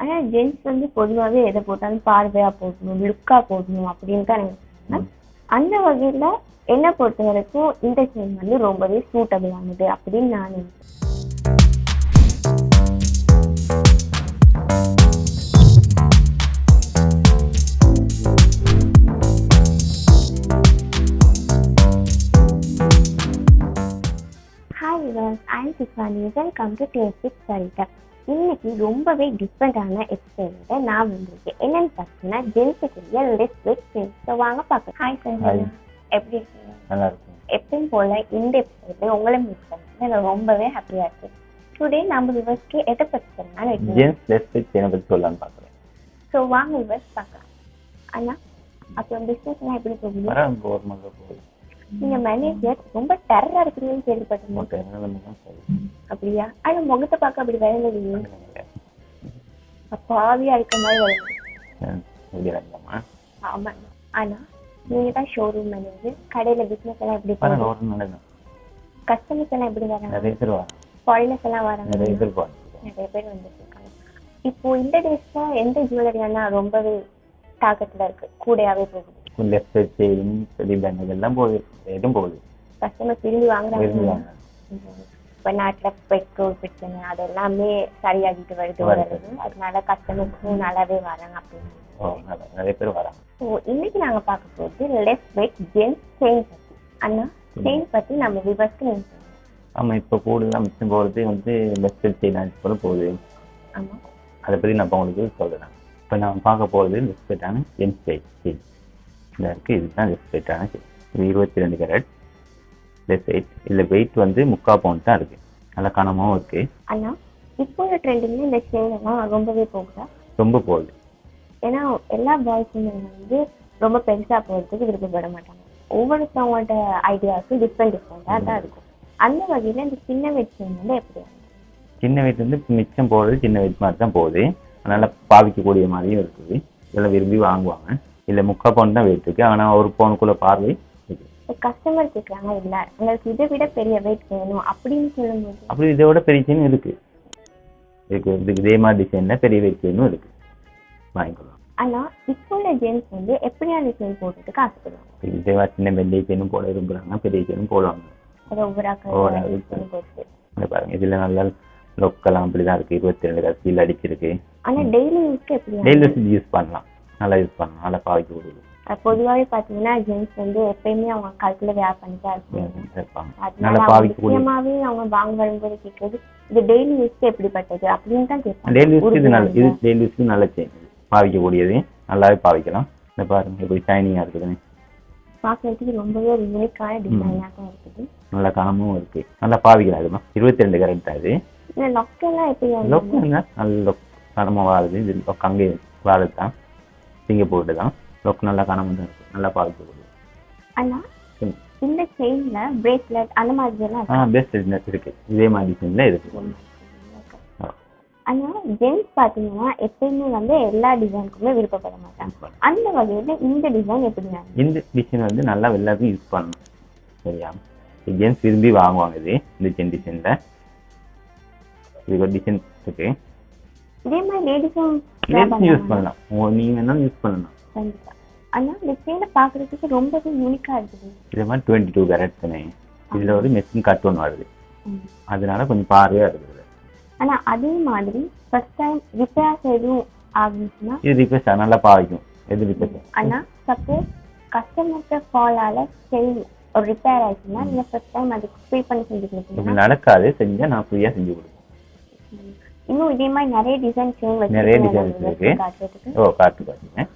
ஆனா ஜென்ஸ் வந்து பொதுவாகவே எதை போட்டாலும் பார்வையா போடணும் லுக்கா போடணும் அப்படின்னு தான் நினைக்கிறாங்க அந்த வகையில என்னை பொறுத்த வரைக்கும் இந்த செயின் வந்து ரொம்பவே சூட்டபிள் ஆனது அப்படின்னு நான் நினைக்கிறேன். ஹாய் விவர்ஸ் ஐம் சிஸ்வானி வெல்கம் டு டேஸ்டிக் சரிட்டர் இன்னைக்கு ரொம்பவே டிஃப்ரெண்டான எக்ஸ்பீரியன்ஸை நான் வந்திருக்கேன் என்னன்னு பார்த்தீங்கன்னா ஜென்ஸுக்குரிய லெஸ் ஸோ வாங்க பார்க்க ஹாய் சார். எப்படி இருக்கீங்க? நல்லா இருக்கும் எப்பயும் போல இந்த எபிசோட்ல உங்களை மீட் பண்ணி நான் ரொம்பவே ஹாப்பியா இருக்கேன். டுடே நம்ம விவர்ஸ்க்கு எதை பற்றி சொல்லலாம் ஜென்ஸ் லெஸ் ஃபிட் செயினை பற்றி சொல்லலாம்னு பார்க்குறேன் ஸோ வாங்க விவர்ஸ் பார்க்கலாம். அண்ணா அப்புறம் பிஸ்னஸ்லாம் எப்படி போகுது நீங்க மேனேஜர் ரொம்ப டெரரா இருக்கிறீங்கன்னு கேள்விப்பட்டிருந்தேன். அப்படியா? ஆனா முகத்தை பார்க்க அப்படி வரலையே பாவியா இருக்க மாதிரி ஆமா. ஆனா நீங்க தான் ஷோரூம் மேனேஜர் கடையில பிசினஸ் எல்லாம் எப்படி கஸ்டமர்ஸ் எல்லாம் எப்படி வராங்க? ஃபாரினர்ஸ் எல்லாம் வராங்க. நிறைய பேர் வந்துட்டு இருக்காங்க. இப்போ இந்த டேஸ்ல எந்த ஜுவல்லரி ரொம்பவே தாக்கத்துல இருக்கு? கூடையாவே போகுது. லெஸ் ஃபிட் செயின் பெரிய பேண்ட் எல்லாம் போகுது எதுவும் போகுது கஸ்டமர்ஸ் விரும்பி வாங்குறாங்க இப்ப நாட்டுல பெட்ரோல் பிரச்சனை அது எல்லாமே சரியாகிட்டு வருது வருது. அதனால கஸ்டமர்ஸும் நல்லாவே வராங்க அப்படின்னு நிறைய பேர் வராங்க ஸோ இன்னைக்கு நாங்க பார்க்க போகிறது லெஸ் வெயிட் ஜென்ஸ் செயின் பத்தி அண்ணா செயின் பத்தி நம்ம விவர்ஸ்க்கு ஆமாம் இப்போ கூடுதலாக மிச்சம் போகிறது வந்து லெஸ் ஃபிட் செயின் போல போகுது ஆமா அதை பற்றி நான் இப்போ உங்களுக்கு சொல்கிறேன் இப்போ நான் பார்க்க போகிறது லெஸ் ஃபிட்டான ஜென்ஸ் செயின் இதில் இருக்குது இதுதான் லெஸ் ஃபிட்டான செயின் இது இருபத்தி ரெண்டு கேரட் லெஸ் வெயிட் இதில் வெயிட் வந்து முக்கால் பவுண்ட் தான் இருக்குது நல்லா கனமாகவும் இருக்குது அண்ணா இப்போ உள்ள ட்ரெண்டிங்ல இந்த எல்லாம் ரொம்பவே போகுதா? ரொம்ப போகுது. ஏன்னா எல்லா பாய்ஸுமே வந்து ரொம்ப பெருசா போகிறதுக்கு விருப்பப்பட மாட்டாங்க. ஒவ்வொருத்தவங்களோட ஐடியாஸும் டிஃப்ரெண்ட் டிஃப்ரெண்டாக தான் இருக்கும். அந்த வகையில இந்த சின்ன வெயிட் வந்து எப்படி சின்ன வெயிட் வந்து மிச்சம் போகிறது சின்ன வெயிட் மாதிரி தான் போகுது. அதனால் பாவிக்கக்கூடிய மாதிரியும் இருக்குது. இதெல்லாம் விரும்பி வாங்குவாங்க. இல்லை முக்கால் பவுன் தான் வெயிட் இருக்குது ஆனால் ஒரு பவுனுக்குள்ள பார்வை இருக்குது கஸ்டமர் கேட்குறாங்க இல்ல. உங்களுக்கு இதை விட பெரிய வெயிட் வேணும்? அப்படின்னு சொல்லும்போது. அப்படி இதை விட பெரிய செயின் இருக்குது இருக்கு. இதுக்கு இதே மாதிரி டிசைனில் பெரிய வெயிட் செயினும் இருக்குது வாங்கிக்கலாம் ஆனா இப்போ உள்ள ஜென்ஸ் வந்து எப்படியான செயின் போடுறதுக்கு ஆசைப்படுவாங்க? இதே சின்ன வெள்ளை செயினும் போட விரும்புகிறாங்க பெரிய செயினும் போடுவாங்க. பாருங்க இதில் நல்லா லொக்கெல்லாம் அப்படி தான் இருக்குது இருபத்தி ரெண்டு கசியில் அடிச்சிருக்கு. ஆனா டெய்லி யூஸ்க்கு எப்படி டெய்லி யூஸ் பண்ணலாம். நல்லா யூஸ் பண்ணலாம் நல்லா பாவிக்க கொடுக்குது பொதுவாகவே பாத்தீங்கன்னா ஜென்ஸ் வந்து எப்பயுமே அவங்க கழுத்துல வேர் பண்ணிட்டா இருப்பாங்க. இருப்பாங்க நல்லா அவங்க வாங்க வரும்போது கேட்கறது இது டெய்லி யூஸ்க்கு எப்படிப்பட்டது அப்படின்னு தான் கேட்பாங்க. டெய்லி யூஸ்க்கு இது நல்ல இது உறுதியானதா? டெய்லி யூஸ்க்கு நல்ல பாவிக்கக்கூடியது. நல்லாவே பாவிக்கலாம். இந்த பாருங்க எப்படி ஷைனிங்காக இருக்குதுன்னு பார்க்கறதுக்கு ரொம்பவே யூனிக்கான டிசைனாக தான் இருக்குது. நல்ல கனமும் இருக்கு. நல்லா பாவிக்கலாம் அதுமா இருபத்தி ரெண்டு தான் இது. இந்த லொக்கெல்லாம் எப்படி வந்து- லொக் என்ன? நல்ல லொக் கனமாக வாழுது இது லொக் அங்கே வாழுது தான். சிங்கப்பூர் தான் லொக் நல்லா கனமாக தான் இருக்கு நல்லா ஆனா ம். இந்த செயின்ல பிரேஸ்லெட் அந்த மாதிரி எல்லாம் ஆ பெஸ்ட் இருக்கு. இதே மாதிரி டிசைனில் இருக்கு. ஆ. ஆனா ஜென்ஸ் பாத்தீங்கன்னா எப்பயுமே வந்து எல்லா டிசைனுக்குமே விருப்பப்பட மாட்டாங்க. அந்த வகையில இந்த டிசைன் எப்படி நான் இந்த டிசைன் வந்து நல்லா எல்லாருக்கும் யூஸ் பண்ணணும். சரியா? ஜென்ஸ் விரும்பி வாங்குவாங்க இது இந்த செயின் டிசைனில் இது ஒரு டிசைன் இருக்கு. இதே மாதிரி லேடிஸும் லேடிஸ் யூஸ் பண்ணலாம். நீங்க வேணாலும் யூஸ் பண்ணலாம்? கண்டிப்பா. ஆனா இந்த செயினை பாக்குறதுக்கு ரொம்பவே யூனிக்கா இருக்குது. இதே மாதிரி டுவெண்ட்டி டூ கேரட் தானே? இதில் ஒரு மெஷின் கட் ஒன்று வருது. அதனால கொஞ்சம் பார்வையாக இருக்குது. ஆனா அதே மாதிரி ஃபர்ஸ்ட் டைம் ரிப்பேர்ஸ் எதுவும் ஆகுச்சுன்னா இது ரிப்பேர்ஸ் நல்லா பாவிக்கும். எது ரிப்பேர்ஸ் ஆனா சப்போஸ் கஸ்டமர்கிட்ட ஃபாலால செயின் ஒரு ரிப்பேர் ஆயிடுச்சுன்னா நீங்க ஃபர்ஸ்ட் டைம் அதுக்கு பே பண்ணி செஞ்சு கொடுப்பீங்க நடக்காது. செஞ்சால் நான் ஃப்ரீயாக செஞ்சு கொடுப்பேன். இன்னும் இதே மாதிரி நிறைய டிசைன் செயின் நிறைய designs இருக்கு. ஓ காட்டு பார்த்தீங்க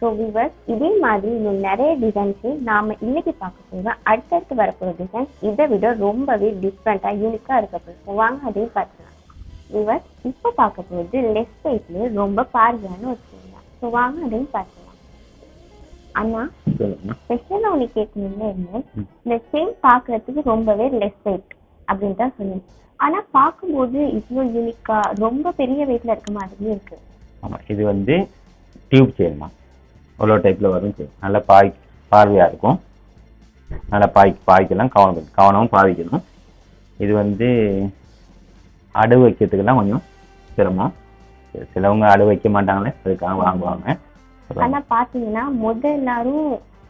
ஸோ விவர்ஸ் இதே மாதிரி இன்னும் நிறைய டிசைன்ஸ் நாம இன்னைக்கு பார்க்க போகிறோம் அடுத்தடுத்து வரப்போகிற டிசைன்ஸ் இதை விட ரொம்பவே டிஃப்ரெண்ட்டாக யூனிக்காக இருக்க போகுது. வாங்க அதையும் பார்க்கலாம். விவர்ஸ் இப்போ பார்க்க போகிறது லெஃப்ட் சைட்லேயே ரொம்ப பார்வையான ஒரு தான். ஸோ வாங்க அதையும் பார்க்கலாம். அண்ணா ஸ்பெஷலாக கேட்கணும்னு ம். இந்த செயின் பார்க்கறதுக்கு ரொம்பவே லெஸ் வெயிட் அப்படின்னு தான் சொன்னேன். ஆனால் பார்க்கும்போது இவ்வளோ யூனிக்காக ரொம்ப பெரிய வெயிட்ல இருக்க மாதிரியும் இருக்கு. ஆமாம் இது வந்து டியூப் செயின்மா இவ்வளோ டைப்பில் வரும் செயின் நல்லா பாய் பார்வையாக இருக்கும். நல்லா பாய் பாய்க்கெல்லாம் கவனம் கவனமும் பாவிக்கணும். இது வந்து அடவு வைக்கிறதுக்கெல்லாம் கொஞ்சம் சிரமம். சிலவங்க அடை வைக்க மாட்டாங்களே அதுக்காக வாங்குவாங்க. ஆனா பாத்தீங்கன்னா முதல் எல்லாரும்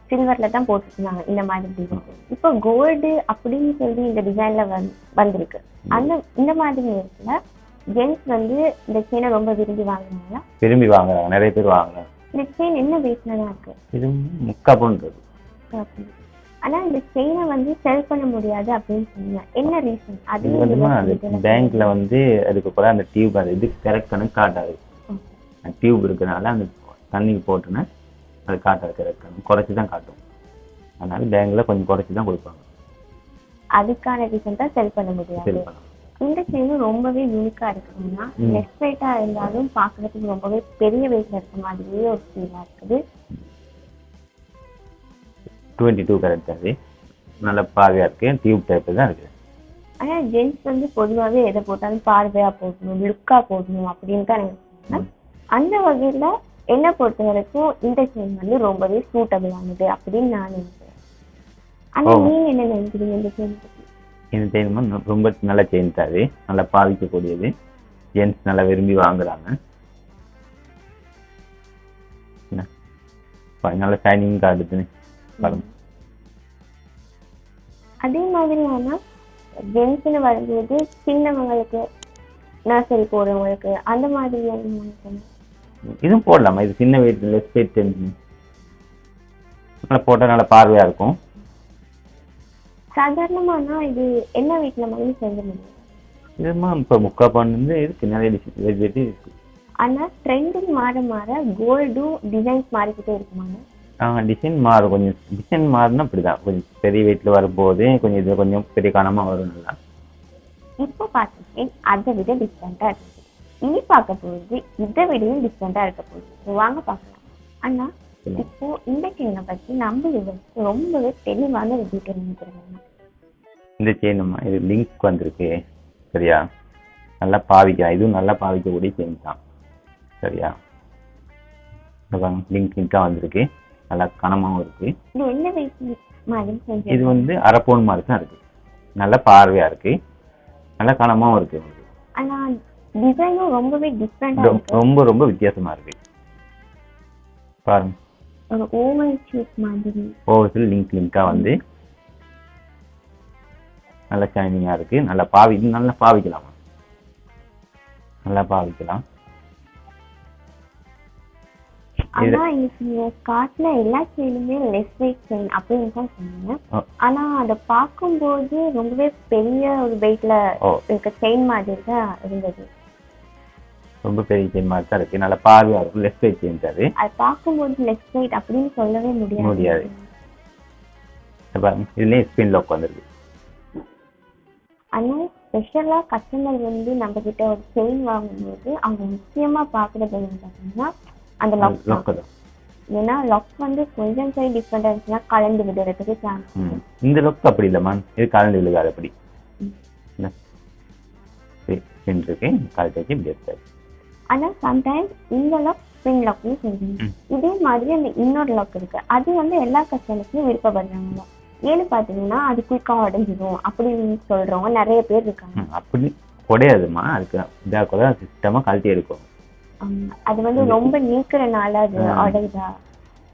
சில்வர்ல தான் போட்டுருந்தாங்க இந்த மாதிரி டிசைன் இப்போ கோல்டு அப்படின்னு சொல்லி இந்த டிசைன்ல வந்திருக்கு. அந்த இந்த மாதிரி நேரத்துல ஜென்ஸ் வந்து இந்த செயினை ரொம்ப விரும்பி வாங்குனாங்களா விரும்பி வாங்குறாங்க நிறைய பேர் வாங்குறாங்க. இந்த செயின் என்ன வெயிட்ல தான் இருக்கு? இது முக்கா பவுன்றது ஆனா இந்த செயினை வந்து செல் பண்ண முடியாது அப்படின்னு சொன்னீங்க என்ன ரீசன் அது வந்து பேங்க்ல வந்து அதுக்கு கூட அந்த டியூப் அது இது கரெக்ட் கணக்கு காட்டாது. டியூப் இருக்கனால அந்த தண்ணிக்கு போட்டுன்னா கரெக்ட் கணக்கு குறைச்சி தான் காட்டும். அதனால பேங்க்ல கொஞ்சம் குறைச்சி தான் கொடுப்பாங்க. அதுக்கான ரீசன் தான் செல் பண்ண முடியாது. இந்த செயினும் ரொம்பவே யூனிக்கா இருக்குதுன்னா ம். லெஸ் வெயிட்டா இருந்தாலும் பாக்குறதுக்கு ரொம்பவே பெரிய வெயிட்ல இருக்க மாதிரியே ஒரு ஃபீலா இருக்குது. டுவெண்ட்டி டூ கரெக்ட் அது. நல்ல பார்வையா இருக்கு டியூப் டைப் தான் இருக்கு. ஆனா ஜென்ஸ் வந்து பொதுவாவே எதை போட்டாலும் பார்வையா போடணும் லுக்கா போடணும் அப்படின்னு தான் அந்த வகையில என்ன பொறுத்த வரைக்கும் இந்த செயின் வந்து ரொம்பவே சூட்டபிள் ஆனது அப்படின்னு நான் நினைக்கிறேன். ஆனா. நீங்க என்ன நினைக்கிறீங்க இந்த செயின் பத்தி? இந்த செயின் வந்து ரொம்ப நல்ல செயின் அது. நல்லா பாவிக்கக்கூடியது ஜென்ஸ் நல்லா விரும்பி வாங்குறாங்க. நல்ல ஷைனிங் பாருங்க அதே மாதிரி ஆனா ஜென்ஸ்னு வரும்போது சின்னவங்களுக்கு நர்சரி போறவங்களுக்கு அந்த மாதிரி இதுவும் போடலாமா? இது சின்ன வெயிட் லெஸ் வெயிட் நல்லா போட்டால் நல்லா பார்வையா இருக்கும். சாதாரணமானா இது என்ன வீட்டுல மாதிரி செஞ்ச முடியும் இதுமா இப்போ முக்கா பவுன் வந்து இருக்கு நிறைய டிசைன் வெயிட் வெயிட் இருக்கு. ஆனா ட்ரெண்டிங் மாற மாற கோல்டும் டிசைன்ஸ் மாறிக்கிட்டே இருக்குமாங்க ஆ டிசைன் மாறும். கொஞ்சம் டிசைன் மாறினா அப்படிதான். கொஞ்சம் பெரிய வெயிட்ல வரும்போது கொஞ்சம் இது கொஞ்சம் பெரிய கனமா வரும் நல்லா இப்போ பார்த்துருக்கேன் அதை விட டிஃப்ரெண்டா இருக்கு. இனி பார்க்க போகுது. இதை விடவும் டிஃப்ரெண்டா இருக்க போகுது. வாங்க பார்க்கலாம். அண்ணா. இப்போ இந்த செயினை பத்தி நம்ம இவருக்கு ரொம்பவே தெளிவான ஒரு டீட்டெயில் நினைக்கிறேன் இந்த செயினுமா இது லிங்க் வந்திருக்கு. சரியா? நல்லா பாவிக்கலாம். இதுவும் நல்லா பாவிக்கக்கூடிய செயின் தான். சரியா? லிங்க் லிங்காக வந்திருக்கு. நல்லா கனமாவும் இருக்கு. இது என்ன செஞ்சு இது வந்து அரை பவுன் மாதிரி தான் இருக்கு. நல்ல பார்வையா இருக்கு. நல்ல கனமாவும் இருக்கு உங்களுக்கு. டிசைனும் ரொம்பவே டிஃப்ரெண்டா ரொம்ப- ரொம்ப வித்தியாசமா இருக்கு. பாருங்க. ஒரு ஓவல் ஷேப் மாதிரி. ஓவர்ஸில் லிங்க் லிங்காக வந்து நல்ல ஷைனிங்காக இருக்கு. நல்லா பாவி நல்லா பாவிக்கலாம். நல்லா பாவிக்கலாம். ஆனா நீங்க காட்டுல எல்லா செயினுமே லெஸ் வெயிட் செயின் அப்படின்னு தான் சொன்னீங்க. ஆனா அதை பார்க்கும்போது ரொம்பவே பெரிய ஒரு வெயிட்ல இருக்க செயின் மாதிரி தான் இருந்தது. ரொம்ப பெரிய செயின் மாதிரி தான் இருக்கு. நல்லா பார்வையாக இருக்கும் லெஃப்ட் சைட் செயின் அது அது பார்க்கும்போது லெஸ் வெயிட் அப்படின்னு சொல்லவே முடியாது. முடியாது. இதுலேயே ஸ்பின் லாக் வந்திருக்கு ஆனா ஸ்பெஷலா கஸ்டமர் வந்து நம்ம கிட்ட ஒரு செயின் வாங்கும்போது அவங்க முக்கியமா பாக்குறது என்னன்னு பாத்தீங்கன்னா அந்த லாக் ஏன்னா லாக் வந்து கொஞ்சம் சரி டிஃப்ரெண்டா இருந்துச்சுன்னா கலந்து விடுறதுக்கு சான்ஸ். இந்த லுக் அப்படி இல்லைம்மா இது கலந்து விழுகாது அப்படி. இருக்கு வச்சு இப்படி எடுத்தாச்சு. ஆனா சம்டைம்ஸ் இந்த லாக் ஸ்பின் லாக்னு சொல்றீங்க ம். இதே மாதிரி அந்த இன்னொரு லாக் இருக்கு. அது வந்து எல்லா கஸ்டமர்ஸும் விருப்பப்படுறாங்க. ஏன்னு பாத்தீங்கன்னா அது குயிக்கா உடஞ்சிடும் அப்படின்னு சொல்றவங்க நிறைய பேர் இருக்காங்க. அப்படி குடையாதுமா அதுக்கு இதாக கூட சிஸ்டமாக கழட்டி எடுக்கும். அது வந்து ரொம்ப நீக்கிறனால அது. உடையுதா?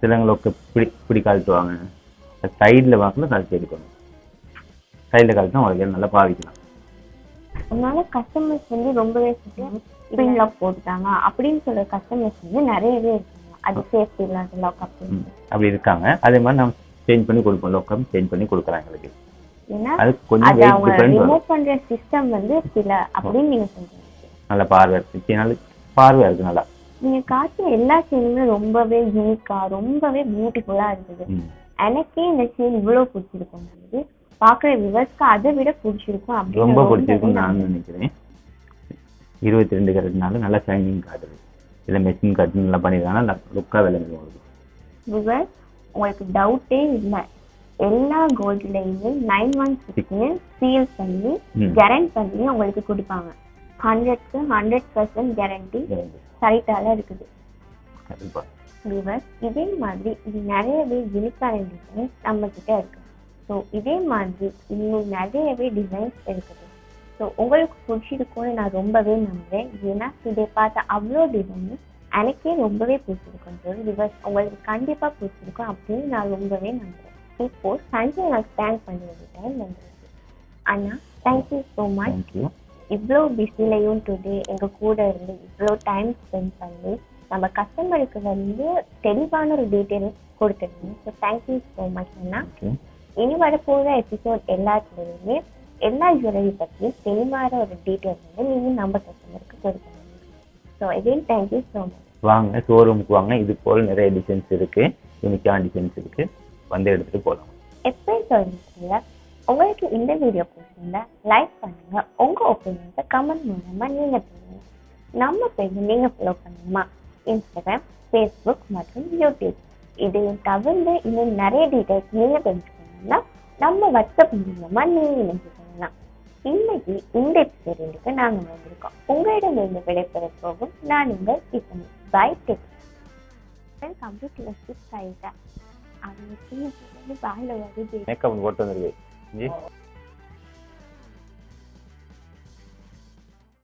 சிலங்களுக்கு இப்படி இப்படி கழட்டுவாங்க சைடில் வாக்கில் கழட்டி எடுக்கணும் சைடில் கழட்டினா உங்களுக்கு நல்லா பாவிக்கலாம் அதனால கஸ்டமர்ஸ் வந்து ரொம்பவே ஸ்பின் லாக் போட்டுட்டாங்க. அப்படின்னு சொல்ற கஸ்டமர்ஸ் வந்து நிறையவே இருக்காங்க. அது சேஃப்டி இல்லாத லாக் அப்படி இருக்காங்க. அதே மாதிரி நம்ம சேஞ்ச் பண்ணி கொடுப்போம். லோக்கம் சேஞ்ச் பண்ணி கொடுக்குறோம் எங்களுக்கு அது அவங்க ரிமூவ் பண்ற சிஸ்டம் வந்து சில அப்படின்னு நீங்க சொல்றீங்க. நல்ல பார்வை. இருக்கு நல்ல பார்வையாக இருக்கு நல்லா. நீங்க காட்டிய எல்லா செயினுமே ரொம்பவே யூனிக்கா ரொம்பவே பியூட்டிஃபுல்லா இருந்தது. எனக்கே இந்த செயின் இவ்வளவு பிடிச்சிருக்கும். பாக்குற விவர்ஸ்க்கு அதை விட பிடிச்சிருக்கும் ரொம்ப ரொம்பவே பிடிச்சிருக்குன்னு நான். நினைக்கிறேன். இருபத்தி ரெண்டு கரெக்ட்னால நல்லா ஷைனிங் காட்டுது இதில் மெஷின் கட் நல்லா நல்லா லுக்காக விளங்குது உங்களுக்கு உங்களுக்கு டவுட்டே இல்லை. எல்லா கோல்ட்லயுமே நைன் ஒன் சிக்ஸ்னு சீல் பண்ணி. கேரண்ட் பண்ணி உங்களுக்கு கொடுப்பாங்க. ஹண்ட்ரட்க்கு ஹண்ட்ரட் பர்சன்ட் கேரண்டி சைட்டால இருக்குது. இதே மாதிரி இது நிறையவே யூனிக்கான டிசைன்ஸ் நம்ம கிட்ட இருக்கு. ஸோ இதே மாதிரி இன்னும் நிறையவே டிசைன்ஸ் இருக்குது. ஸோ உங்களுக்கு பிடிச்சிருக்கும்னு நான் ரொம்பவே நம்புறேன். ஏன்னா டுடே பார்த்த அவ்வளோ டிசைன் எனக்கே ரொம்பவே பிடிச்சிருக்கும். பிகாஸ் உங்களுக்கு கண்டிப்பாக பிடிச்சிருக்கும் அப்படின்னு நான் ரொம்பவே நம்புறேன். இப்போ சஞ்சய் நான் தேங்க் பண்ணி டைம் வந்துருக்கு அண்ணா தேங்க்யூ ஸோ மச் இவ்வளோ பிஸிலையும் டுடே எங்கள் கூட இருந்து இவ்வளோ டைம் ஸ்பெண்ட் பண்ணி நம்ம கஸ்டமருக்கு வந்து தெளிவான ஒரு டீட்டெயில் கொடுத்துருந்தோம் so thank you so much அண்ணா. இனி வரப்போகிற எபிசோட் எல்லாத்துலேயுமே எல்லா ஜுவல்லரி பற்றியும் தெளிவான ஒரு டீட்டெயில் வந்து நீங்கள் நம்ம கஸ்டமருக்கு கொடுக்கணும். So again thank you so much வாங்க ஷோரூமுக்கு வாங்க. இது போல் நிறைய டிசைன்ஸ் இருக்கு. யூனிக்கான டிசைன்ஸ் இருக்கு. வந்து எடுத்துட்டு போகலாம் எப்பயும் சொல்லிருக்கீங்க உங்களுக்கு இந்த வீடியோ பிடிச்சிருந்தா லைக் பண்ணுங்க. உங்க ஒப்பீனியன்ஸை கமெண்ட் மூலமா நீங்க சொல்லுங்க. நம்ம பேஜ் நீங்க ஃபாலோ பண்ணுமா இன்ஸ்டாகிராம் ஃபேஸ்புக் மற்றும் யூடியூப் இதையும் தவிர்த்து இன்னும் நிறைய டீடைல்ஸ் நீங்க தெரிஞ்சுக்கணும்னா நம்ம வாட்ஸ்அப் மூலமா நீங்க பண்ணலாம். இன்னைக்கு இந்த எபிசோடுக்கு நாங்க வந்திருக்கோம். உங்களிடமிருந்து விடைபெற போகும் நான் உங்கள் Tiffany by tech computer skip ஆயிட்டேன். அவங்க சின்ன வாயில வருது மேக்கப் போட்டு வந்துருக்கு